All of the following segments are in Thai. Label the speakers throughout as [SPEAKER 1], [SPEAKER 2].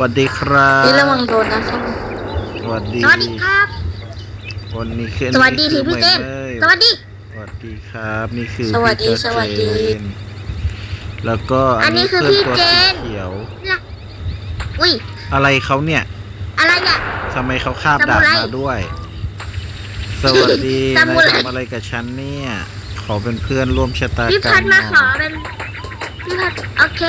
[SPEAKER 1] วัสดีครับ
[SPEAKER 2] นี่ระวังโดนนะครับ
[SPEAKER 1] สวัสดี
[SPEAKER 2] สวัสดีครับ
[SPEAKER 1] วันนี้คือ
[SPEAKER 2] สวัสดีทีพี่เจนสวัสดี
[SPEAKER 1] สวัสดีครับ นี่คือ
[SPEAKER 2] สวัสดี
[SPEAKER 1] พี่เจ
[SPEAKER 2] สวัสดี
[SPEAKER 1] นแล้วก็
[SPEAKER 2] อันนี้คือ
[SPEAKER 1] พื่
[SPEAKER 2] พี่
[SPEAKER 1] ตัว
[SPEAKER 2] เจน
[SPEAKER 1] สีเขียว
[SPEAKER 2] อุ้ย
[SPEAKER 1] อะไรเขาเนี่ย
[SPEAKER 2] อะไรเนี่ย
[SPEAKER 1] ทำไมเขาคาบ
[SPEAKER 2] ซามู
[SPEAKER 1] ดาบ
[SPEAKER 2] ไร
[SPEAKER 1] มาด้วย สวัสดี
[SPEAKER 2] ซามู
[SPEAKER 1] นาย
[SPEAKER 2] ไร
[SPEAKER 1] ทำอะไรกับฉันเนี่ย ขอเป็นเพื่อนร่วมชะตา
[SPEAKER 2] พี่
[SPEAKER 1] กร
[SPEAKER 2] พั
[SPEAKER 1] ร
[SPEAKER 2] ด
[SPEAKER 1] ม
[SPEAKER 2] มา
[SPEAKER 1] ห
[SPEAKER 2] ข
[SPEAKER 1] น่
[SPEAKER 2] อ
[SPEAKER 1] อย
[SPEAKER 2] เป็นพี่พัดโอเค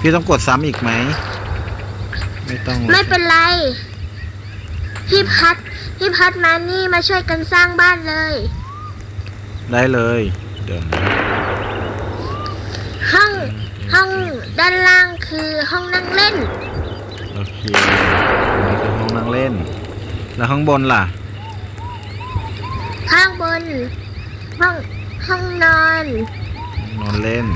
[SPEAKER 1] พี่ต้องกดซ้ำอีกไหม ไม่ต้องหรอก
[SPEAKER 2] ไม่เป็นไร พี่พัด พี่พัดมานี่มาช่วยกันสร้างบ้านเลย
[SPEAKER 1] ได้เลย เดี๋ยวนะ
[SPEAKER 2] ห้องห้องด้านล่างคือห้องนั่งเล่น
[SPEAKER 1] โอเคอันนี้คือห้องนั่งเล่น แล้วข้างบนล่ะ
[SPEAKER 2] ข้างบน ห้องห้องนอน
[SPEAKER 1] นอนเล่น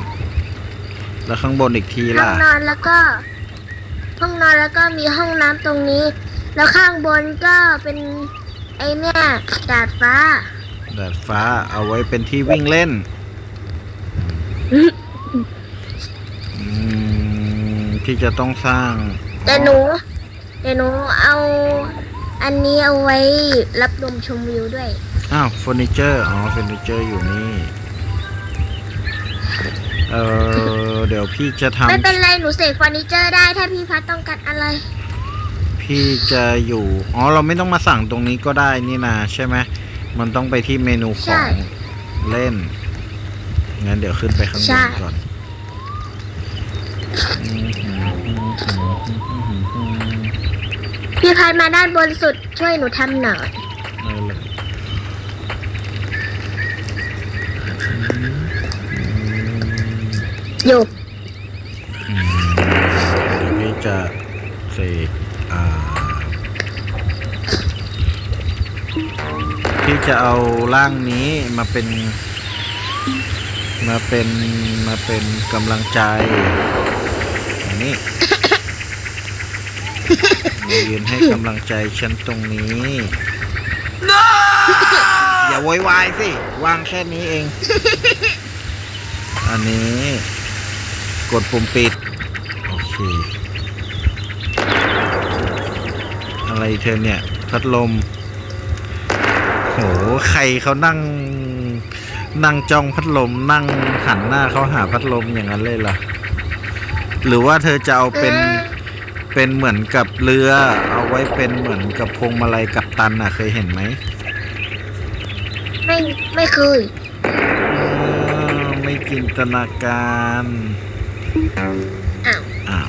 [SPEAKER 1] แล้วข้างบนอีกที
[SPEAKER 2] ห้อ
[SPEAKER 1] ล่ะ
[SPEAKER 2] งนอนแล้วก็ ห้องนอนแล้วก็มีห้องน้ำตรงนี้ แล้วข้างบนก็เป็นไอเนี่ยดาดฟ้า
[SPEAKER 1] ดาดฟ้าเอาไว้เป็นที่วิ่งเล่นอืมที่จะต้องสร้าง
[SPEAKER 2] แต่หนูแต่หนูเอาอันนี้เอาไว้รับลมชมวิวด้วย
[SPEAKER 1] อ้าวเฟอร์นิเจอร์ อ๋อเฟอร์นิเจอร์อยู่นี่ เออ เดี๋ยวพี่จะท
[SPEAKER 2] ไม่เป็นไรหนูเสกเฟอร์นิเจอร์ได้ถ้าพี่พัดต้องการอะไรำ
[SPEAKER 1] พี่จะอยู่อ๋อเราไม่ต้องมาสั่งตรงนี้ก็ได้นี่นาใช่ไหมมันต้องไปที่เมนูข
[SPEAKER 2] ใช่
[SPEAKER 1] องเล่นงั้นเดี๋ยวขึ้นไปข้างบ
[SPEAKER 2] ใช่
[SPEAKER 1] นก่อน
[SPEAKER 2] พี่พัดมาด้านบนสุดช่วยหนูทำหน่อย
[SPEAKER 1] ได้เลย
[SPEAKER 2] อยู่
[SPEAKER 1] อืมเดี๋ยวพี่จะเสกอ่าพี่จะเอาร่างนี้มาเป็น มาเป็นมาเป็นกำลังใจอันนี้มายืนให้กำลังใจฉันตรงนี้ อย่าโวยวายสิ วางแค่นี้เอง อันนี้ กดปุ่มปิด โอเค อะไรเธอเนี่ย พัดลม โห ใครเขานั่ง นั่งจ้องพัดลม นั่งหันหน้าเขาหาพัดลมอย่างนั้นเลยล่ะ หรือว่าเธอจะเอาเป็นเป็นเหมือนกับเรือ เอาไว้เป็นเหมือนกับพวงมาลัยกับตันอะ เคยเห็นไหม
[SPEAKER 2] ไม่ไม่เคย
[SPEAKER 1] อ้าวไม่จินตนาการ
[SPEAKER 2] อ้าว
[SPEAKER 1] อ้าว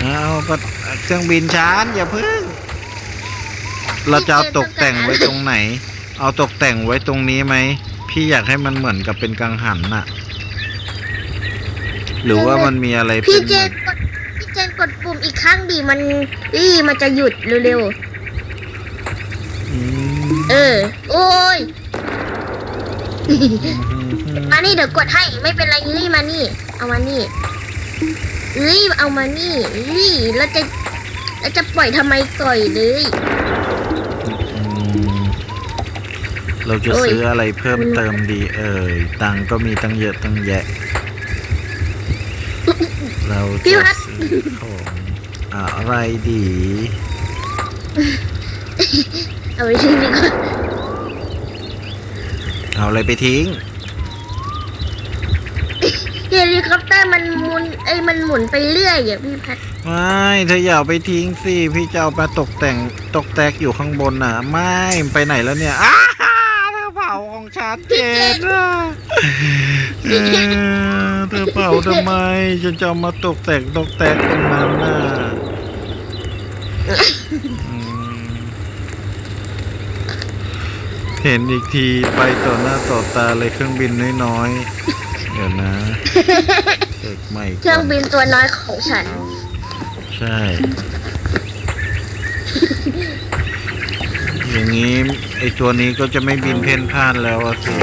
[SPEAKER 1] เอาก็เครื่องบินชานอย่าพึ่ง เราจะเอาตกแต่งไว้ตรงไหน เอาตกแต่งไว้ตรงนี้ไหม พี่อยากให้มันเหมือนกับเป็นกังหันน่ะ หรือว่ามันมีอะไร
[SPEAKER 2] พี่
[SPEAKER 1] เป็น
[SPEAKER 2] เจนกดพี่เจนกดปุ่มอีกครั้งดิมันอีมันจะหยุดเร็ว
[SPEAKER 1] อืม
[SPEAKER 2] ๆเออ โอ้ยมานี่เดี๋ยวกดให้ไม่เป็นไรลี่มานี่ เอามานี่ลี่เอามานี่ลี่แล้วจะแล้วจะปล่อยทำไมก่อยเลย
[SPEAKER 1] อืมเราจะ
[SPEAKER 2] โอ้ย
[SPEAKER 1] ซื้ออะไรเพิ่มเติมดีเอ่ยตังค์ก็มีตั้งเยอะตั้งแยะ เราจะซื้อของอะไรดี
[SPEAKER 2] เอาไปทิ้งดีกว่า
[SPEAKER 1] เอาอะไรไปทิ้ง
[SPEAKER 2] เฮลิคอปเตอร์มันหมุนไอ้ยมันหมุนไปเรื่อยอะพี่พัด
[SPEAKER 1] ไม่เธออย่าเอาไปทิ้งสิพี่จะเอามาตกแต่งตกแตกอยู่ข้างบนน่ะ ไม่มันไปไหนแล้วเนี่ยอ้าเธอเผาของฉันเจ็ดอะเออเธอเผาทำไมฉันจะเอามาตกแต่งตกแตกตรงนั้นน่ะอืมเห็นอีกทีไปต่อหน้าต่อตาเลยเครื่องบินน้อยๆ เดี๋ยวนะเสกใหม่ก่น
[SPEAKER 2] เครื่องบินตัวน้อยของฉัน
[SPEAKER 1] ใช่ อย่างนี้ไอตัวนี้ก็จะไม่บินเพ่นพ่านแล้วอะสิ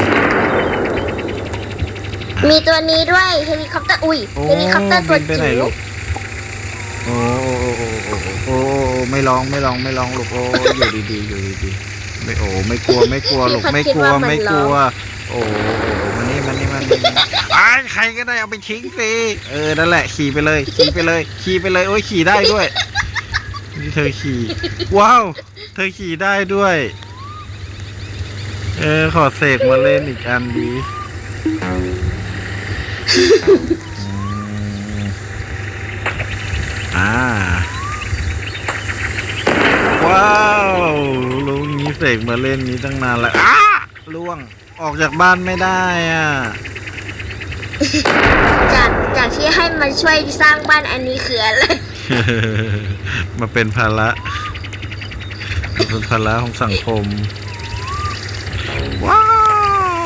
[SPEAKER 2] มีตัวนี้ด้วยเฮลิคอปเตอร์อุ้ย
[SPEAKER 1] โอ้
[SPEAKER 2] เฮลิคอปเตอร์ตัว
[SPEAKER 1] บินไปไหน
[SPEAKER 2] จิ๋ว
[SPEAKER 1] ลูก โอ้โอ้โอ้โอ้โอ้โอ้ไม่ลองไม่ลองไม่ลองลูกโอ้อยู่ดีๆอยู่ดีๆไม่โอ้ไม่กลัวไม่กลัวลูกไม่กลัวไม่กลัว โอ้โอ้มันนี่มันนี่มัน นี่อ้ใครก็ได้เอาไปทิ้งสิเออนั่นแหละขี่ไปเลย ขี่ไปเลย ขี่ไปเลยโอ้ยขี่ได้ด้วยนี่เธอขี่ ว้าว เธอขี่ได้ด้วย เออขอเสกมาเล่นอีกอันดีอ่า ว้าวลุงนี้เสกมาเล่นนี้ตั้งนานแล้วอ้าล่วงออกจากบ้านไม่ได้อะ
[SPEAKER 2] จากจากที่ให้มาช่วยสร้างบ้านอันนี้คืออะไร
[SPEAKER 1] มาเป็นภาระมาเป็นภาระของสังคม ว้า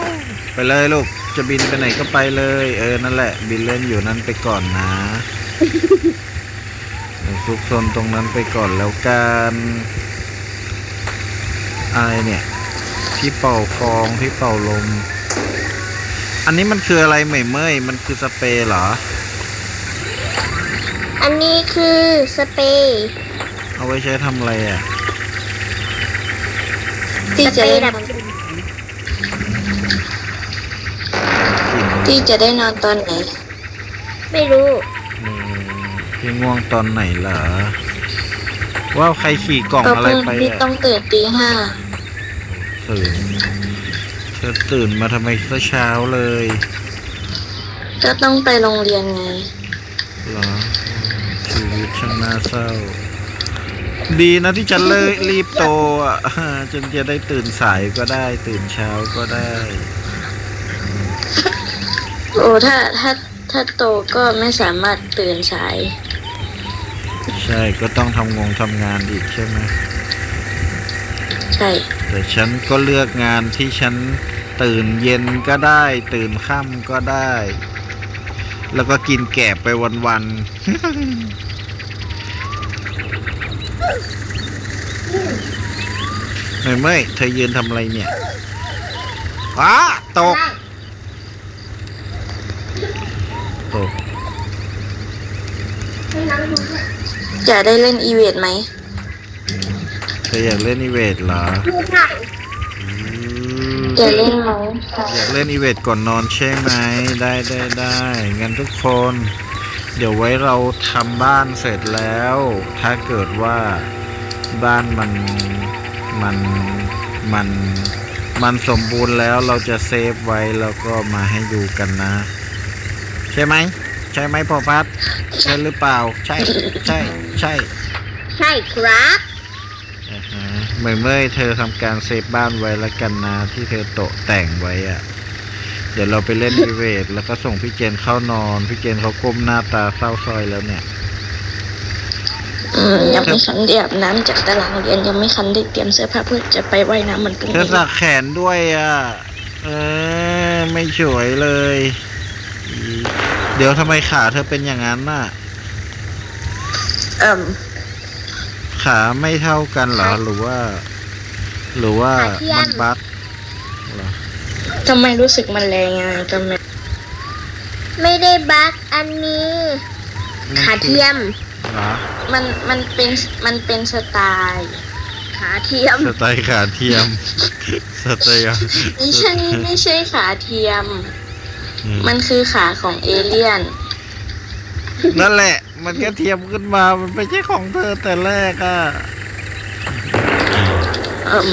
[SPEAKER 1] ว ไปเลยลูก จะบินไปไหนก็ไปเลย เออ นั่นแหละ บินเล่นอยู่นั่นไปก่อนนะซุกซนตรงนั้นไปก่อนแล้วกันอะไรเนี่ย ที่เป่าฟองที่เป่าลม อันนี้มันคืออะไรเหม่ยเมยมันคือสเปรย์เหรอ
[SPEAKER 2] อันนี้คือสเปรย์
[SPEAKER 1] เอาไว้ใช้ทำอะไรอะ
[SPEAKER 3] ที่
[SPEAKER 2] สเป
[SPEAKER 3] จะ
[SPEAKER 2] ร
[SPEAKER 3] ได้
[SPEAKER 2] ย์ดับ
[SPEAKER 1] กลิ่น
[SPEAKER 3] ที่จะได้นอนตอนไหน
[SPEAKER 2] ไม่รู้
[SPEAKER 1] อืมพี่ง่วงตอนไหนเหรอว้าวใครขี่กล่อง
[SPEAKER 3] ก็
[SPEAKER 1] อะไร
[SPEAKER 3] พรุ่ง
[SPEAKER 1] ไป
[SPEAKER 3] นี้
[SPEAKER 1] อะ
[SPEAKER 3] ต้องตื่นตีห้า
[SPEAKER 1] ตื่น เธอตื่นมาทำไมซะเช้าเลย
[SPEAKER 3] ก็ต้องไปโรงเรียนไง
[SPEAKER 1] เหรอชีวิตช่างน่าเศร้า ดีนะที่ฉันเลยรีบโตอะจนจะได้ตื่นสายก็ได้ ตื่นเช้าก็ได้
[SPEAKER 3] โอ้ถ้าถ้าถ้าโตก็ไม่สามารถตื่นสาย
[SPEAKER 1] ใช่ก็ต้องทำงงทำงานอีกใช่ไหม
[SPEAKER 3] ใช่
[SPEAKER 1] แต่ฉันก็เลือกงานที่ฉันตื่นเย็นก็ได้ ตื่นค่ำก็ได้ แล้วก็กินแกบไปวันๆเมื่อยเม่ยเธอยืนทำอะไรเนี่ยอ้าตกตก
[SPEAKER 3] จะได้เล่นอีเวนต์ไหม
[SPEAKER 1] เธออยากเล่นอีเวทเหรอ
[SPEAKER 2] ไม่ได้
[SPEAKER 1] อืม
[SPEAKER 3] จะเล่นไหม
[SPEAKER 1] อยากเล่นอีเวทก่อนนอนใช่ไหมได้ได้ได้งั้นทุกคน เดี๋ยวไว้เราทำบ้านเสร็จแล้ว ถ้าเกิดว่าบ้านมันมันมันมันสมบูรณ์แล้วเราจะเซฟไว้แล้วก็มาให้ดูกันนะ ใช่ไหมใช่ไหมพ่อพัดใช่หรือเปล่า ใช่ ใช่ ใช่
[SPEAKER 2] ใช่ครับ
[SPEAKER 1] อ่าฮะเมื่อเมื่อเธอทำการเซฟบ้านไว้แล้วกันนะที่เธอโตะแต่งไว้อะเดี๋ยวเราไปเล่นอีเวทแล้วก็ส่งพี่เจนเข้านอน พี่เจนเขาก้มหน้าตาเศร้าซอยแล้วเนี่ย
[SPEAKER 3] อืมยังไม่คันได้อาบน้ำจากตารางเรียนยังไม่คันได้เตรียมเสื้อผ้าเพื่อจะไปว่ายน้ำมันพรุ่ง
[SPEAKER 1] เธอ
[SPEAKER 3] นี้
[SPEAKER 1] สักแขนด้วยอะ เออ ไม่สวยเลยอีเดี๋ยวทำไมขาเธอเป็นอย่างนั้นน่ะ
[SPEAKER 3] เอ่ม
[SPEAKER 1] ขาไม่เท่ากันเหรอ หรือว่า หรือว่า
[SPEAKER 2] ขาเทียม
[SPEAKER 1] มันบั๊กเหรอ
[SPEAKER 3] ทำไมรู้สึกมันแรงยังไงก็ไม่
[SPEAKER 2] ไม่ได้บั๊กอันนี้ขาเทียม
[SPEAKER 1] เหรอ
[SPEAKER 3] มันมันเป็นมันเป็นสไตล์
[SPEAKER 2] ขาเทียม
[SPEAKER 1] สไตล์ขาเทียมสไตล์
[SPEAKER 3] ไม่ใช่ไม่ใช่ขาเทียม
[SPEAKER 1] อืม
[SPEAKER 3] มันคือขาของเอเลี่ยน
[SPEAKER 1] นั่นแหละ มันก็เทียมขึ้นมา มันไม่ใช่ของเธอแต่แรกอะ
[SPEAKER 3] เอ่ม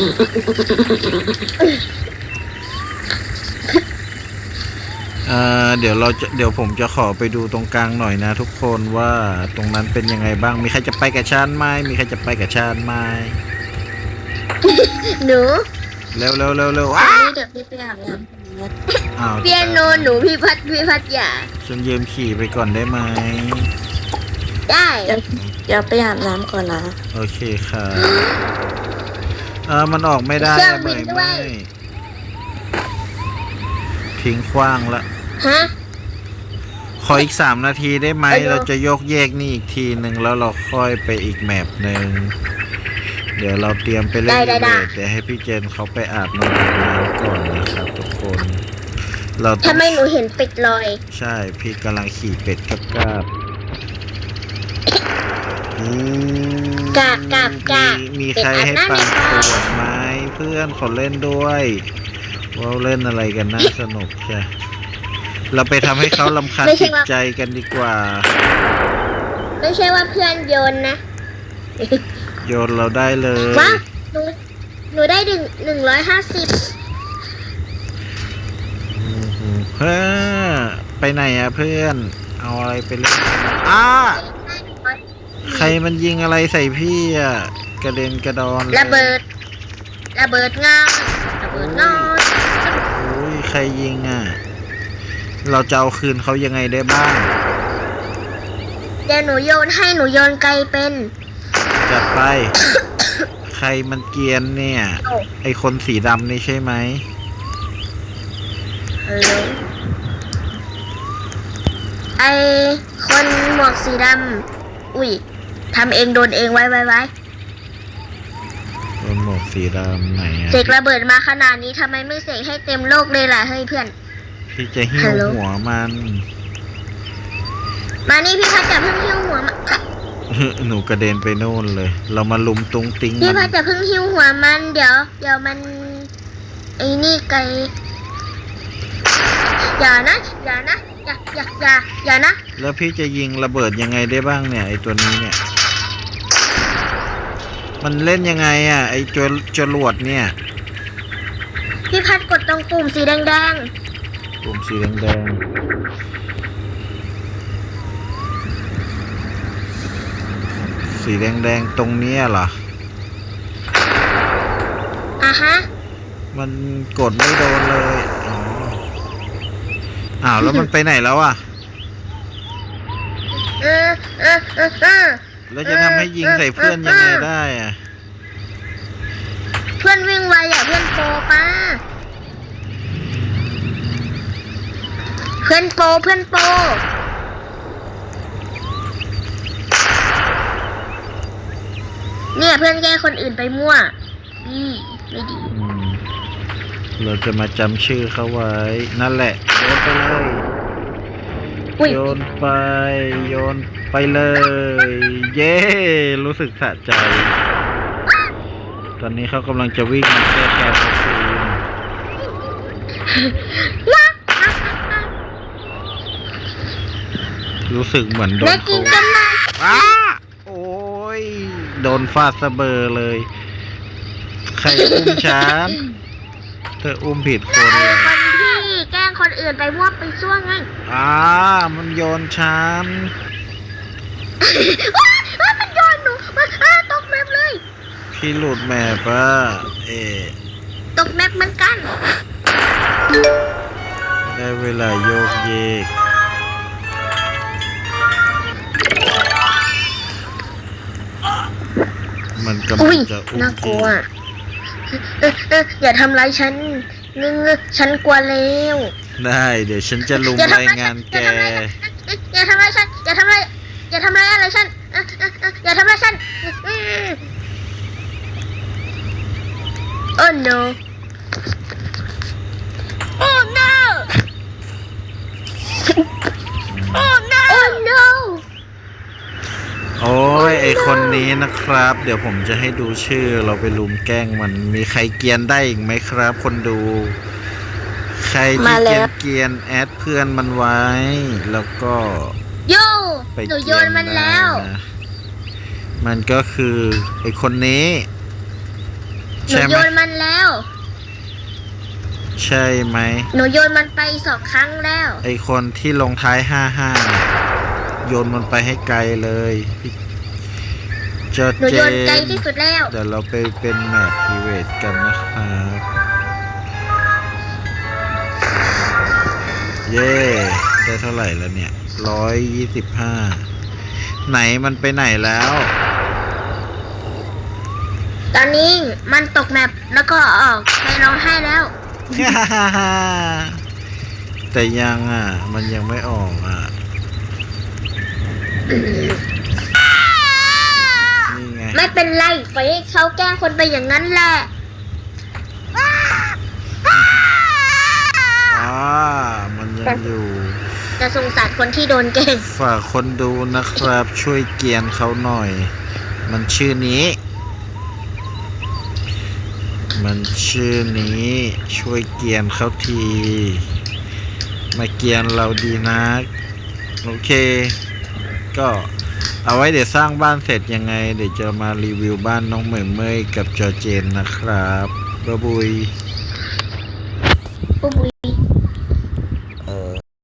[SPEAKER 1] เอ่อเดี๋ยวเราจะเดี๋ยวผมจะขอไปดูตรงกลางหน่อยนะ ทุกคนว่าตรงนั้นเป็นยังไงบ้าง มีใครจะไปกับชานไหมมีใครจะไปกับชานไหม
[SPEAKER 2] หนู
[SPEAKER 1] เร็วเร็วเร็วเร็ว
[SPEAKER 3] อั
[SPEAKER 1] อ้าน
[SPEAKER 3] นี้เดี๋ยวพี่ไปอาบน้ำ
[SPEAKER 1] อ้าว
[SPEAKER 2] เปียโนหนูพี่พัดพี่พัดอย่า
[SPEAKER 1] ฉันยืมขี่ไปก่อนได้ไหม
[SPEAKER 2] ได้
[SPEAKER 3] เดี๋ยวเดี๋ยวไปอาบน้ำก่อนนะ
[SPEAKER 1] โอเคค่ะเออมันออกไม่ได้
[SPEAKER 2] เครื่อ
[SPEAKER 1] อะ
[SPEAKER 2] ง
[SPEAKER 1] เห
[SPEAKER 2] บิ
[SPEAKER 1] ม
[SPEAKER 2] น
[SPEAKER 1] ย
[SPEAKER 2] ด้ว
[SPEAKER 1] ไม่
[SPEAKER 2] ย
[SPEAKER 1] ทิ้งขว้างละ
[SPEAKER 2] ฮะ
[SPEAKER 1] ขออีกสามนาทีได้ไหม
[SPEAKER 2] ไปเร็ว
[SPEAKER 1] เราจะยกแยกนี่อีกทีหนึ่งแล้วเราค่อยไปอีกแมปหนึ่ง เดี๋ยวเราเตรียมไปเล่น
[SPEAKER 2] ได้
[SPEAKER 1] อี
[SPEAKER 2] ได้
[SPEAKER 1] เวทเดี๋ยวให้พี่เจนเขาไปอาบน้ำอาบน้ำก่อนนะครับทุกคน เราต้อ
[SPEAKER 2] ทำ
[SPEAKER 1] ง
[SPEAKER 2] ไมหนูเห็นเป็ดลอย
[SPEAKER 1] ใช่พี่กำลังขี่เป็ดกับกาบอืม
[SPEAKER 2] กาบกาบกาบ
[SPEAKER 1] มีมี
[SPEAKER 2] เป็ด
[SPEAKER 1] ใครให้
[SPEAKER 2] อาบน้ำ
[SPEAKER 1] ปัน
[SPEAKER 2] ในค
[SPEAKER 1] ป
[SPEAKER 2] ลอง
[SPEAKER 1] วดไหมเพื่อนขอเล่นด้วยว่าเล่นอะไรกันน่าสนุกใช่เราไปทำให้เขาลำคาญ
[SPEAKER 2] ไม่ใช่
[SPEAKER 1] จิต
[SPEAKER 2] ว่า
[SPEAKER 1] ใจกันดีกว่า
[SPEAKER 2] ไม่ใช่ว่าเพื่อนโยนนะ
[SPEAKER 1] โยนเราได้เลย
[SPEAKER 2] ว้าหนูหนูได้หนึ่งหนึ่งร้อยห้าสิบ
[SPEAKER 1] เพื่อไปไหนอะเพื่อน เอาอะไรไปเล่นอ้าใค รมันยิงอะไรใส่พี่อะกระเด็นกระดอนเลย
[SPEAKER 2] ระเบิด ระเบิดงานระเบิดงาน
[SPEAKER 1] โอ้ยใครยิงอะเราจะเอาคืนเขายังไงได้บ้าง
[SPEAKER 2] เดี๋ยวหนูโยนให้หนูโยนไกลเป็น
[SPEAKER 1] จัดไป ใครมันเกรียนเนี่ย
[SPEAKER 2] โอ้
[SPEAKER 1] ไอคนสีดำนี่ใช่ไหม
[SPEAKER 2] ฮัลโหลไอคนหมวกสีดำ อุ้ย ทำเองโดนเองไว้ไว้ไว้
[SPEAKER 1] คนหมวกสีดำไหนอะ
[SPEAKER 2] เสกระเบิดมาขนาดนี้ทำไมไม่เสกให้เต็มโลกเลยล่ะเฮ้ยเพื่อน
[SPEAKER 1] พี่จะหิ้
[SPEAKER 2] ฮั
[SPEAKER 1] ว
[SPEAKER 2] ลโหล
[SPEAKER 1] หัวมัน
[SPEAKER 2] มานี่พี่พัดจะเพิ่งหิ้วหัวมา
[SPEAKER 1] หนูกระเด็นไปโน่นเลย เรามาลุมตุงติง
[SPEAKER 2] พี่
[SPEAKER 1] มั
[SPEAKER 2] พัด
[SPEAKER 1] น
[SPEAKER 2] จะเพิ่งหิ้วหัวมันเดี๋ยว เดี๋ยวมันไอ้นี่ไกลอย่านะอย่านะอย่าอย่าอย่าอย่านะ
[SPEAKER 1] แล้วพี่จะยิงระเบิดยังไงได้บ้างเนี่ยไอตัวนี้เนี่ย มันเล่นยังไงอะ ไอจวจรวดเนี่ย
[SPEAKER 2] พี่พัดกดตรงปุ่มสีแดง
[SPEAKER 1] ปุ่มสีแดงๆ สีแดงๆ ตรงเนี้ยเหรอ
[SPEAKER 2] ๆอะฮะ
[SPEAKER 1] มันกดไม่โดนเลย อ๋อ อ้าว แล้วมันไปไหนแล้วอะ
[SPEAKER 2] เออเออเออเออ
[SPEAKER 1] แล้วจะทำให้ยิงใส่เพื่อนยังไงได้อะ
[SPEAKER 2] เพื่อนวิ่งไวอะเพื่อนโปรป้า เพื่อนโปรเพื่อนโปรเนี่ยเพื่อนแกล้งคนอื่นไปมั่วอืมไม่ดี
[SPEAKER 1] อืมเราจะมาจำชื่อเขาไว้ นั่นแหละโยนไปเลย
[SPEAKER 2] อุ้ย
[SPEAKER 1] โยนไป โยนไปเลย เย้ รู้สึกสะใจ ตอนนี้เขากำลังจะวิ่งแก้แค้นเขาคืนรู้สึกเหมือนโด
[SPEAKER 2] แม่
[SPEAKER 1] น
[SPEAKER 2] กิน
[SPEAKER 1] เขา
[SPEAKER 2] กันมา
[SPEAKER 1] อ้าโอ้ย โดนฟาดสะเบอร์เลย ใครอุ้มฉัน เธออุ้มผิดคน
[SPEAKER 2] ไอ้
[SPEAKER 1] เลย
[SPEAKER 2] คนที่แกล้งคนอื่นไปมั่วไปซั่วไง
[SPEAKER 1] อ่ามันโยนฉัน
[SPEAKER 2] ว้ายว้ายมันโยนหนูมันอ้าตกแมปเลย
[SPEAKER 1] พี่หลุดแมปอะเอะ
[SPEAKER 2] ตกแมปเหมือนกัน
[SPEAKER 1] ได้เวลาโยกเยกมันกำ
[SPEAKER 2] อุ้
[SPEAKER 1] ลั
[SPEAKER 2] ย
[SPEAKER 1] งจะอุ้ม
[SPEAKER 2] น่ากลัว
[SPEAKER 1] เจ
[SPEAKER 2] เออเอออย่าทำร้ายฉันงึงฉันกลัวแล้ว
[SPEAKER 1] ได้ เดี๋ยวฉันจะลุม
[SPEAKER 2] อย่าทำ
[SPEAKER 1] ราย
[SPEAKER 2] ร้าย
[SPEAKER 1] งานแก
[SPEAKER 2] อย่าทำร้ายฉันอย่าทำร้ายอย่าทำร้ายอะไรฉันเออเออเอออย่าทำร้ายฉันอืมโอ้ no โอ้ no โอ้ no โอ้ no
[SPEAKER 1] โอ้ยไอคนนี้นะครับ เดี๋ยวผมจะให้ดูชื่อเราไปลุมแกล้งมันมีใครเกรียนได้อีกไหมครับ คนดู ใครที่
[SPEAKER 3] มา
[SPEAKER 1] เก
[SPEAKER 3] แล้
[SPEAKER 1] รียน
[SPEAKER 3] ว
[SPEAKER 1] เกรียนแอดเพื่อนมันไว้ แล้วก็
[SPEAKER 2] โย
[SPEAKER 1] ไป
[SPEAKER 2] หนู
[SPEAKER 1] เก
[SPEAKER 2] โย
[SPEAKER 1] รีย
[SPEAKER 2] น
[SPEAKER 1] น
[SPEAKER 2] มันแล้ว
[SPEAKER 1] ได้นะมันก็คือไอคนนี้
[SPEAKER 2] หนู
[SPEAKER 1] ใช่ไห
[SPEAKER 2] โย
[SPEAKER 1] ม
[SPEAKER 2] นมันแล้ว
[SPEAKER 1] ใช่ไหม
[SPEAKER 2] หนูโยนมันไปสองครั้งแล้ว
[SPEAKER 1] ไอคนที่ลงท้ายห้าห้าโยนมันไปให้ไกลเลยเจอ
[SPEAKER 2] หนู
[SPEAKER 1] เจ
[SPEAKER 2] โยนไกล
[SPEAKER 1] น
[SPEAKER 2] ที่สุดแล้ว
[SPEAKER 1] เดี๋ยวเราไปเป็นแมปพีเวทกันนะครับ เย้ได้เท่าไหร่แล้วเนี่ยร้อยยี่สิบห้าไหนมันไปไหนแล้ว
[SPEAKER 2] ตอนนี้มันตกแมปแล้วก็ออกไปร้องไห้แล้ว
[SPEAKER 1] แต่ยังอะ มันยังไม่ออกอะ นี่ไง
[SPEAKER 2] ไม่เป็นไรปล่อยให้เขาแกล้งคนไปอย่างนั้นแหละ
[SPEAKER 1] อ่ามันยัง อยู่
[SPEAKER 2] จะสงสารคนที่โดนแกล้ง
[SPEAKER 1] ฝากคนดูนะครับ ช่วยเกียนเขาหน่อย มันชื่อนี้ มันชื่อนี้ ช่วยเกียนเขาที มาเกรียนเราดีนะโอเค ก็เอาไว้เดี๋ยวสร้างบ้านเสร็จยังไง เดี๋ยวจะมารีวิวบ้านน้องเหมยเมยกับจอเจนนะครับบ๊ายบุย
[SPEAKER 2] ปุ๊บ